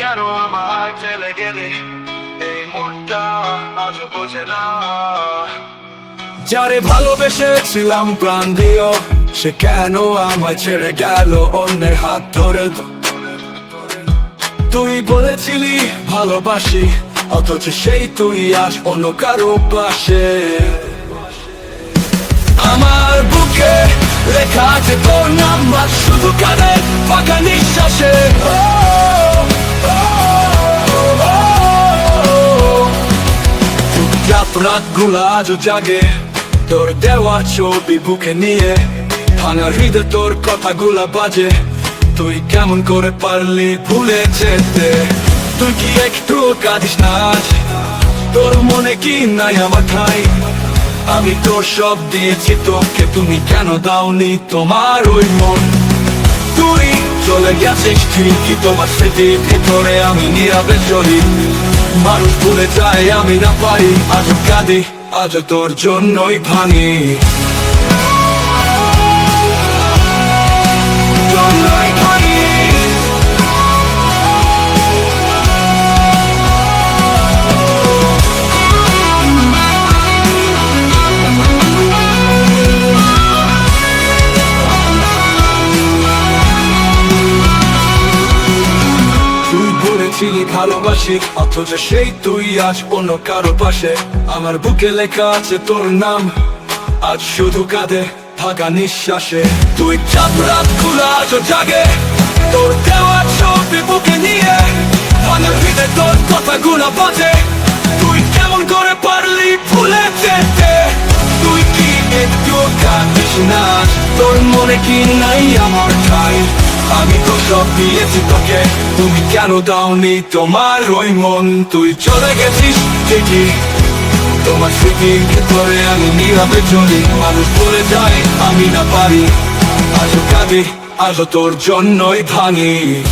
কেন আমার চলে গেলে? এই মনটা আজ বোঝে না। যারে ভালোবেসেছিলাম প্রাণ দিও সে কেন আমায় ছেড়ে গেল অন্যের হাত ধরে তুই বলেছিলি ভালোবাসি, অথচ সেই তুই আজ অন্য কারও পাশে। আমার বুকে লেখা আছে তোর নাম্বার, শুধু কানে ফাঁকা নিঃশ্বাসে। রাতগুলা আজও জাগে তোর দেওয়া ছবি বুকে নিয়ে ভাঙা হৃদয় তোর কথাগুলা বাজে তুই কেমন করে পারলি ভুলে যেতে তুই কি একটু কাঁদিস না? তোর মনে কি নাই আমার ঠাই আমি তোর সব দিয়েছি তোকে তুমি কেন দাওনি তোমার ওই মন তুই চলে গেছিস ঠিকই তোমার স্মৃতির ভিতরে আমি নীরবে চলি মানুষ ভুলে যায় আমি না পারি আজ কাঁদি, আজ তোর জন্যই ভাঙি। বলেছিলি ভালোবাসি, অথচ সেই তুই আজ অন্য কারও পাশে। আমার বুকে লেখা আছে তোর নাম, আজ শুধু কাঁদে ফাঁকা নিঃশ্বাসে। তুই চাপ খুলা আজও জাগে, তোর দেওয়া ছবি বুকে নিয়ে। ভাঙা হৃদয় তোর কথা গুণা বাজে, তুই কেমন করে পারলি ভুলে যেতে? তুই কি একটু কাঁদিস না, তোর মনে কি নাই আমার ঠাই? আমি তো সব দিয়েছি তোকে। তুমি কেন দাওনি তোমার ওই মন? তুই চলে গেছিস ঠিকই। তোমার স্মৃতি ভেতরে আমি নীরবে চলি। মানুষ বলে যায়, আমি না পারি। আজও কাঁদি, আজও তোর জন্যই ভাঙি।